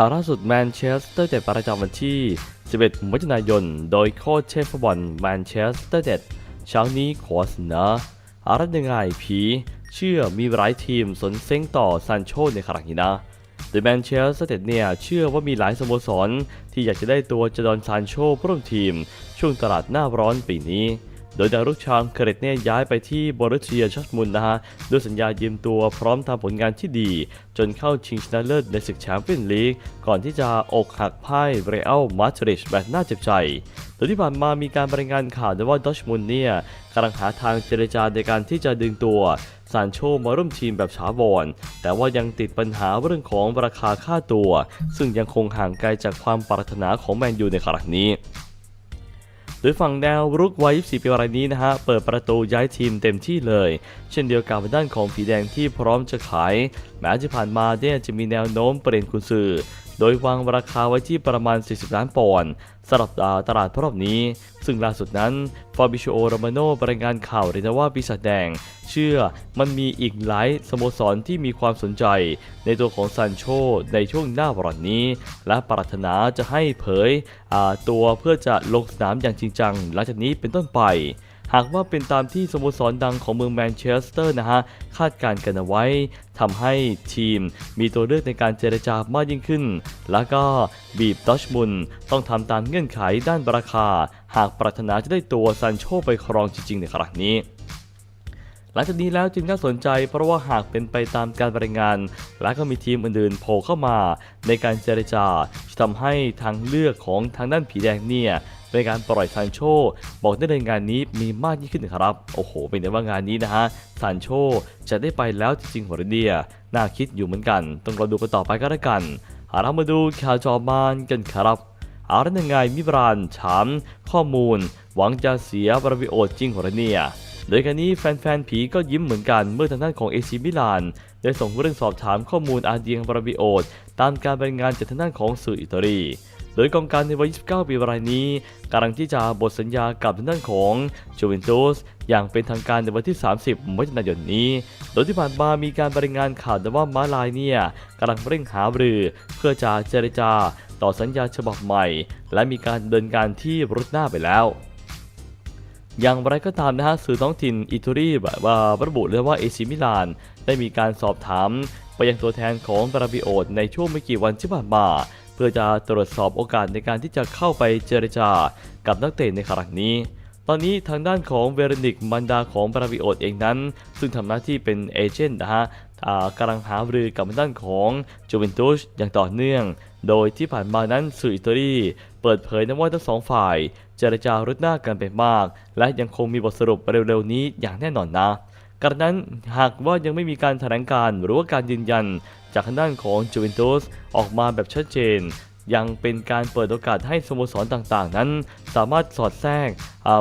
ข่าวล่าสุดแมนเชสเตอร์เด็ดประจำวันที่ 11 มิถุนายน โดยโค้ชเชฟฟุตบอลแมนเชสเตอร์เด็ดเช้านี้ขอเสนออะไรยังไงผีเชื่อมีหลายทีมสนเซ็งต่อซานโชในครั้งนี้นะโดยแมนเชสเตอร์เด็ดเนี่ยเชื่อว่ามีหลายสโมสร ที่อยากจะได้ตัวจดอนซานโชร่วมทีม ช่วงตลาดหน้าร้อนปีนี้ โดยดาวรุ่งชางเคเรตเนี่ยย้ายไปที่บรุสเซียชัตมุนนะฮะด้วยสัญญายืมตัวพร้อมทำผลงานที่ดี จนเข้าชิงชนะเลิศในศึกแชมเปี้ยนลีก ก่อนที่จะอกหักพ่ายเรอัลมาดริดแบบน่าเจ็บใจโดยที่ผ่านมามีการรายงานข่าวว่าดอชมุนเนี่ยกำลังหาทางเจรจาในการที่จะดึงตัวซานโชมาร่วมทีมแบบฉาวรแต่ว่ายังติดปัญหาเรื่องของราคาค่าตัว ซึ่งยังคงห่างไกลจากความปรารถนาของแมนยูในครั้งนี้ โดยฝั่งแนวรุกวัย24ปีรายนี้นะฮะเปิดประตูย้ายทีมเต็มที่เลยเช่นเดียวกับด้านของผีแดงที่พร้อมจะขาย แม้ที่ผ่านมาเนี่ยจะมีแนวโน้มเปลี่ยนกุญซือโดยวางราคาไว้ที่ประมาณ 40 ล้านปอนด์สำหรับตลาดรอบนี้ ซึ่งล่าสุดนั้นฟาบิโชโอโรมาโนรายงานข่าวเลยนว่าปีศาจแดง เชื่อมันมีอีกหลายสโมสรที่มีความสนใจ ในตัวของซานโชในช่วงหน้าวันนี้ และปรารถนาจะให้เผยตัวเพื่อจะลงสนามอย่างจริงจังหลังจากนี้เป็นต้นไป หากว่าเป็นตามที่สโมสรดังของเมืองแมนเชสเตอร์นะฮะคาดการณ์กันเอาไว้ทำให้ทีมมีตัวเลือกในการเจรจามากยิ่งขึ้น แล้วก็บีบดอชมุนต้องทำตามเงื่อนไขด้านราคา หากปรารถนาจะได้ตัวซันโชไปครองจริงๆในครั้งนี้ ลังจากนี้แล้วจึงน่าสนใจเพราะว่าหากเป็นไปตามการรายงาน และก็มีทีมอื่นๆโผล่เข้ามา ในการเจรจาที่ทำให้ทางเลือกของทางด้านผีแดงเนี่ยในการปล่อยซานโชบอกได้เลยงานนี้มีมากยิ่งขึ้นครับ โอ้โห เป็นแต่ว่างานนี้นะฮะซานโชจะได้ไปแล้วจริงๆหัวเรเดียน่าคิดอยู่เหมือนกัน ต้องรอดูกันต่อไปก็แล้วกันเอาเรามาดูข่าวจอมานกันครับเอาแล้วยังไงมิบรานถามข้อมูล หวังจะเสียประโยชน์จริงหัวเรเดีย โดยการนี้แฟนๆ ผีก็ยิ้มเหมือนกันเมื่อทางด้านของเอซิมิลานได้ส่งเรื่องสอบถามข้อมูลอาเดียงบราบิโอตตามการรายงานจากทางด้านของสื่ออิตาลีโดยกองการในวัย 29 ปีรายนี้กำลังที่จะบทสัญญากับทางด้านของจูเวนตุสอย่างเป็นทางการในวันที่ 30มิถุนายนนี้ โดยที่ผ่านมามีการรายงานข่าวว่ามาลายเนี่ยกำลังเร่งหารือ เพื่อจะเจรจาต่อสัญญาฉบับใหม่ และมีการเดินการที่รุดหน้าไปแล้ว อย่างไรก็ตามนะฮะสื่อท้องถิ่นอิตาลีแบบว่าระบุเลยว่าเอซิมิลาน ได้มีการสอบถาม ไปยังตัวแทนของบราบิโอตในช่วงไม่กี่วันที่ผ่านมาเพื่อจะตรวจสอบโอกาสในการที่จะเข้าไปเจรจากับนักเตะในครั้งนี้ ตอนนี้ทางด้านของเวรนิกมันดาของบราบิโอตเองนั้น ซึ่งทำหน้าที่เป็นเอเจนต์นะฮะกำลังหารือกับทางด้านของจูเวนตุสอย่างต่อเนื่อง โดยที่ผ่านมานั้นสื่ออิตาลีเปิดเผยนะว่าทั้งสองฝ่าย เจรจารุดหน้ากันไปมาก และยังคงมีบทสรุปเร็วๆนี้อย่างแน่นอนนะกระนั้นหากว่ายังไม่มีการแถลงการหรือว่าการยืนยัน จากทางด้านของจูเวนตุสออกมาแบบชัดเจน ยังเป็นการเปิดโอกาสให้สโมสรต่างๆ นั้น สามารถสอดแทรก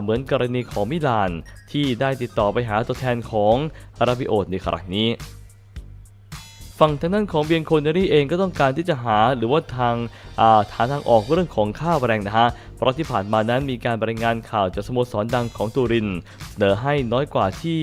เหมือนกรณีของมิลาน ที่ได้ติดต่อไปหาตัวแทนของอาราบิโอตในครั้งนี้ ฝั่งทางด้านของเบียนโคเนรี่เองก็ต้องการที่จะหาหรือว่าทางอาหาทางออกเรื่องของค่าแรงนะฮะ เพราะที่ผ่านมานั้นมีการรายงานข่าวจากสโมสรดังของตูรินเสนอให้น้อยกว่าที่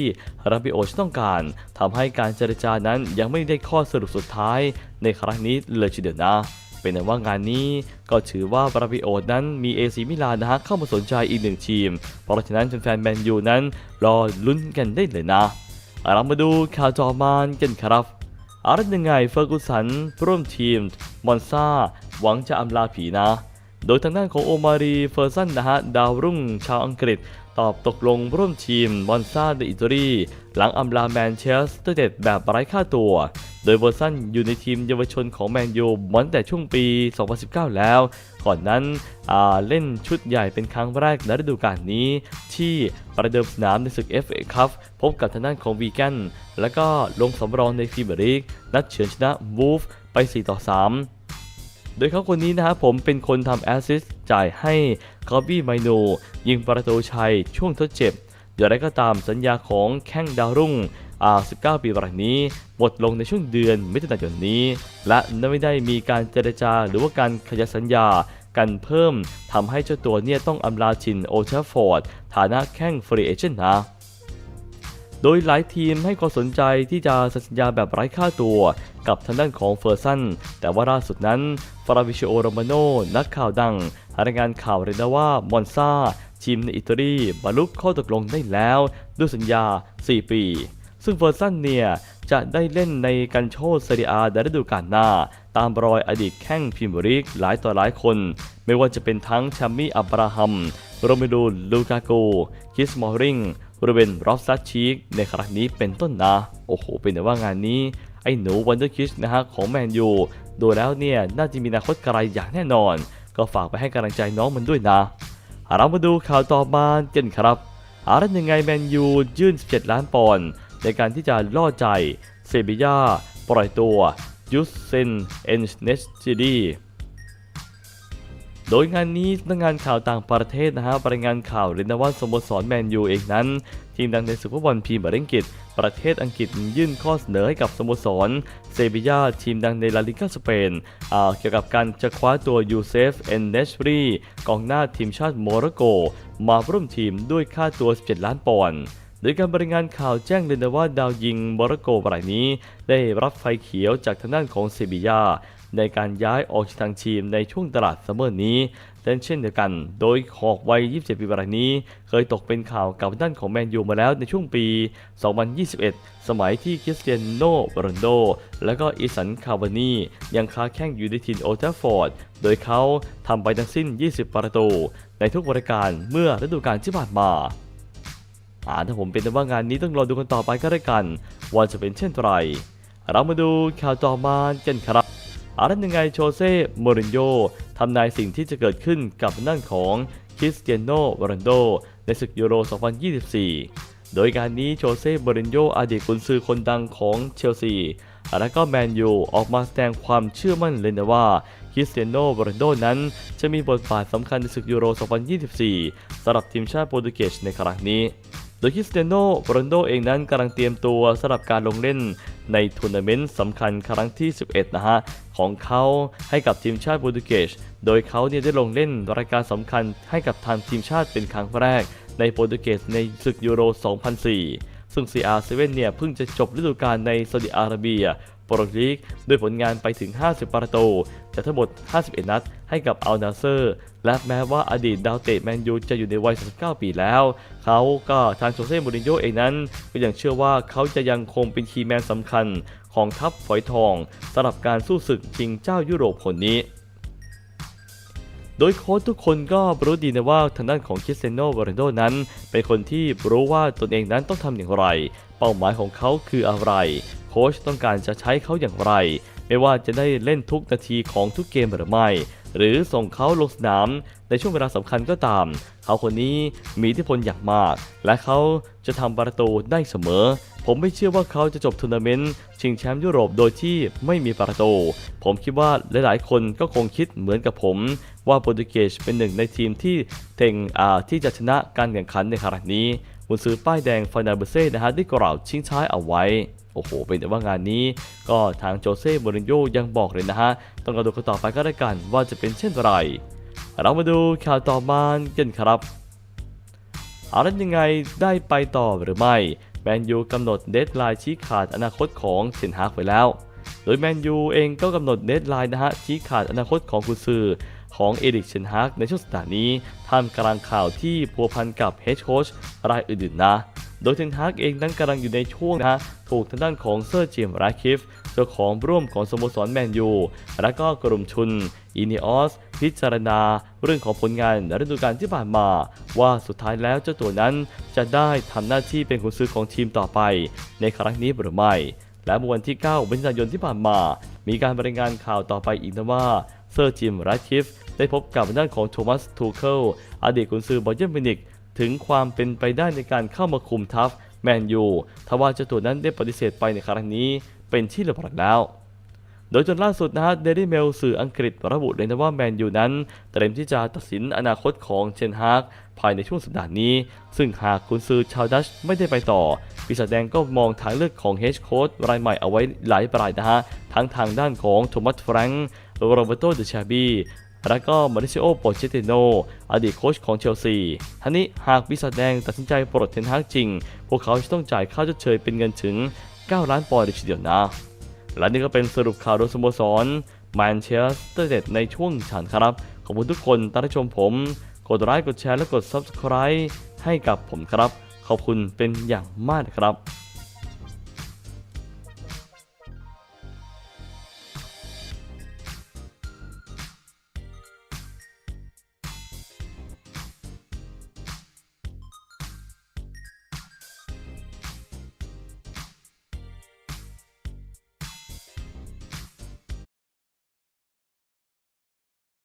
ราบิโอชต้องการทำให้การเจรจานั้นยังไม่ได้ข้อสรุปสุดท้ายในครั้งนี้เลยทีเดียวนะเป็นแต่ว่างานนี้ก็ถือว่าบราบิโอนั้นมีเอซีมิลานนะฮะเข้ามาสนใจอีกหนึ่งทีม เพราะฉะนั้นแฟนแมนยูนั้นรอลุ้นกันได้เลยนะเอาเรามาดูข่าวจอมานกันครับ อาร์ตยังไงเฟอร์กุสันร่วมทีมมอนซาหวังจะอำลาผีนะ โดยทางด้านของโอมารีเฟอร์สันนะฮะดาวรุ่งชาวอังกฤษ ตอบตกลงร่วมทีมมอนซาในอิตาลีหลังอำลาแมนเชสเตอร์เด็ดแบบไร้ค่าตัว โดยเวอร์ซันอยู่ในทีมเยาวชนของแมนยูมาตั้งแต่ช่วงปี 2019 แล้ว ก่อนนั้นเล่นชุดใหญ่เป็นครั้งแรกในฤดูกาลนี้ ที่ประเดิมสนามในศึก FA คัพพบกับทางด้านของวีแกนแล้วก็ลงสำรองในพรีเมียร์ลีกนัดเฉือนชนะวูฟไป 4 ต่อ 3 โดยเขาคนนี้นะครับผมเป็นคนทำแอสซิสต์จ่ายให้คอบี้ไมโนยิงประตูชัยช่วงทดเจ็บอย่างไรก็ตามสัญญาของแข้งดาวรุ่งอ่า19 ปีรายนี้หมดลงในช่วงเดือนมิถุนายนนี้ และไม่ได้มีการเจรจาหรือว่าการขยายสัญญากันเพิ่มทำให้เจ้าตัวเนี่ยต้องอำลาชินโอเทฟฟอร์ด ฐานะแข้งฟรีเอเจนต์นะ โดยหลายทีมให้ความสนใจที่จะสัญญาแบบไร้ค่าตัว กับทางด้านของเฟอร์ซัน แต่ว่าล่าสุดนั้นฟราวิชโอโรมาโนนักข่าวดังรายงานข่าวเลยนว่ามอนซาทีมในอิตาลีบรรลุข้อตกลงได้แล้ว ด้วยสัญญา 4 ปี ซึ่งเฟอร์ซันเนี่ยจะได้เล่นในกันโชเซเรียอาในฤดูกาลหน้า ตามรอยอดีตแข้งพรีเมียร์ลีกหลายต่อหลายคน ไม่ว่าจะเป็นทั้งแชมมี่อับราฮัม โรเมโดลูกาโกคิสมอริง โรเบนรอฟซัชชีกในครั้งนี้เป็นต้นนะ โอ้โห เป็นแต่ว่างานนี้ ไอ้หนูวันเดอร์คิชนะฮะของแมนยูดูแล้วเนี่ย น่าจะมีอนาคตไกลอย่างแน่นอน ก็ฝากไปให้กำลังใจน้องมันด้วยนะ เรามาดูข่าวต่อมากันครับอารันยังไงแมนยูยื่น 17 ล้านปอนด์ในการที่จะล่อใจเซบียาปล่อยตัวยูสเซนเอนเนสจิดี โดยงานนี้นักงานข่าวต่างประเทศนะฮะรายงานข่าวเลยนว่าสโมสรแมนยูเองนั้น ทีมดังในศึกฟุตบอลพรีเมียร์อังกฤษ ประเทศอังกฤษยื่นข้อเสนอให้กับสโมสรเซบียาทีมดังในลาลิกาสเปนเกี่ยวกับการจะคว้าตัวยูเซฟเอนเนชรีกองหน้าทีมชาติโมร็อกโก มาร่วมทีมด้วยค่าตัว 17 ล้านปอนด์โดยการบริงานข่าวแจ้งเลยนะว่าดาวยิงโมร็อกโกรายนี้ ได้รับไฟเขียวจากทางด้านของเซบียา ในการย้ายออกจากทางทีมในช่วงตลาดซัมเมอร์นี้และเช่นเดียวกัน โดยขอกวัย 27 ปีรายนี้ เคยตกเป็นข่าวกับด้านของแมนยูมาแล้วในช่วงปี 2021 สมัยที่คริสเตียโนโรนโด และก็อีสัน คาวานี ยังค้าแข่งอยู่ในทีมโอลด์แทัฟฟอร์ด โดยเขาทำไปทั้งสิ้น 20 ประตู ในทุกบริการเมื่อฤดูกาลที่ผ่านมาอาถ้าผมเป็นแต่ว่างานนี้ต้องรอดูกันต่อไปก็ได้กัน ว่าจะเป็นเช่นไร เรามาดูข่าวต่อมากันครับ อารันยังไงโชเซ่โมรินโญ่ทำนายสิ่งที่จะเกิดขึ้นกับนั่นของคริสเตียโนโรนัลโดในศึกยูโร 2024 โดยการนี้โชเซ่โมรินโญ่อดีตกุนซือคนดังของเชลซีและก็แมนยูออกมาแสดงความเชื่อมั่นเลยนะว่าคริสเตียโนโรนัลโดนั้น จะมีบทบาทสำคัญในศึกยูโร 2024สำหรับทีมชาติโปรตุเกสในครั้งนี้ ดยคริสเตียโนโรนโดเองนั้นกำลังเตรียมตัวสำหรับการลงเล่นในทัวร์นาเมนต์สำคัญครั้งที่ 11 นะฮะ ของเขาให้กับทีมชาติโปรตุเกส โดยเขาเนี่ยได้ลงเล่นรายการสำคัญให้กับทางทีมชาติเป็นครั้งแรก ในโปรตุเกสในศึกยูโร 2004ซึ่ง CR7 เนี่ยเพิ่งจะจบฤดูกาลในซาอุดิอาระเบีย โปรลีกด้วยผลงานไปถึง 50 ประตูจากทั้งหมด 51 นัดให้กับอัลนาเซอร์ และแม้ว่าอดีตดาวเตะแมนยูจะอยู่ในวัย 39 ปีแล้ว เขาก็ทางโจเซ่มูรินโญ่เองนั้น ก็ยังเชื่อว่าเขาจะยังคงเป็นคีย์แมนสำคัญของทัพฝอยทองสำหรับการสู้ศึกชิงเจ้ายุโรปคนนี้โดยโค้ชทุกคนก็รู้ดีนะว่าทางด้านของคริสเตียโนโรนัลโดนั้น เป็นคนที่รู้ว่าตนเองนั้นต้องทำอย่างไร เป้าหมายของเขาคืออะไร ค้ชต้องการจะใช้เขาอย่างไร ไม่ว่าจะได้เล่นทุกนาทีของทุกเกมหรือไม่ หรือส่งเขาลงสนามในช่วงเวลาสำคัญก็ตาม เขาคนนี้มีอิทธิพลอย่างมาก และเขาจะทำประตูได้เสมอ ผมไม่เชื่อว่าเขาจะจบทัวร์นาเมนต์ชิงแชมป์ยุโรปโดยที่ไม่มีประตู ผมคิดว่าหลายๆ คนก็คงคิดเหมือนกับผม ว่าโปรตุเกสเป็นหนึ่งในทีมที่เต็งที่จะชนะการแข่งขันในครั้งนี้บุญซื้อป้ายแดงฟานาเบเซ่นะฮะได้กล่าวชิงท้ายเอาไว้ โอ้โห เป็นแต่ว่างานนี้ก็ทางโจเซ่โมรินโญ่ยังบอกเลยนะฮะ ต้องรอดูกันต่อไปก็ได้กันว่าจะเป็นเช่นไร เรามาดูข่าวต่อมากันครับอารันยังไงได้ไปต่อหรือไม่แมนยูกำหนดเดดไลน์ชี้ขาดอนาคตของเทนฮากไว้แล้ว โดยแมนยูเองก็กำหนดเดดไลน์นะฮะชี้ขาดอนาคตของกุซือของเอริกเชนฮากในช่วงสัปดาห์นี้ท่ามกลางข่าวที่พัวพันกับเฮดโค้ชรายอื่นๆนะ โดยเทนฮากเองนั้นกำลังอยู่ในช่วงนะฮะถูกทางด้านของเซอร์เจมส์ราคิฟเจ้าของร่วมของสโมสรแมนยูและก็กลุ่มชุนอินิออสพิจารณาเรื่องของผลงานในฤดูกาลที่ผ่านมา ว่าสุดท้ายแล้วเจ้าตัวนั้นจะได้ทำหน้าที่เป็นกุนซื้อของทีมต่อไป ในครั้งนี้หรือไม่ และเมื่อวันที่9กันายนที่ผ่านมา มีการรายงานข่าวต่อไปอีกนะว่าเซอร์จิมราคิฟได้พบกับด้านของโทมัสทูเคิลอดีตกุนซือบอเยนมินิก ถึงความเป็นไปได้ในการเข้ามาคุมทัพแมนยูทว่าเจ้าตัวนั้นได้ปฏิเสธไปในครั้งนี้เป็นที่เรียบร้อยแล้ว โดยจนล่าสุดนะฮะเดลี่เมลสื่ออังกฤษระบุเลยนะว่าแมนยูนั้นเตรียมที่จะตัดสินอนาคตของเชนฮากภายในช่วงสัปดาห์นี้ ซึ่งหากกุนซือชาวดัชไม่ได้ไปต่อ ปีศาจแดงก็มองทางเลือกของเฮดโค้ชรายใหม่เอาไว้หลายรายนะฮะทั้งทางด้านของโทมัสแฟรงค์โรเบโตเดชาบี แล้วก็มาริซิโอโปเชติโนอดีตโค้ชของเชลซีทั้งนี้หากปีศาจแดงตัดสินใจปลดเทนฮากจริง พวกเขาจะต้องจ่ายค่าชดเชยเป็นเงินถึง 9 ล้านปอนด์เลยทีเดียวนะ และนี่ก็เป็นสรุปข่าวโดยสโมสรแมนเชสเตอร์เดในช่วงฉันครับ ขอบคุณทุกคนที่รับชมผม กดไลค์กดแชร์และกด Subscribe ให้กับผมครับ ขอบคุณเป็นอย่างมากครับ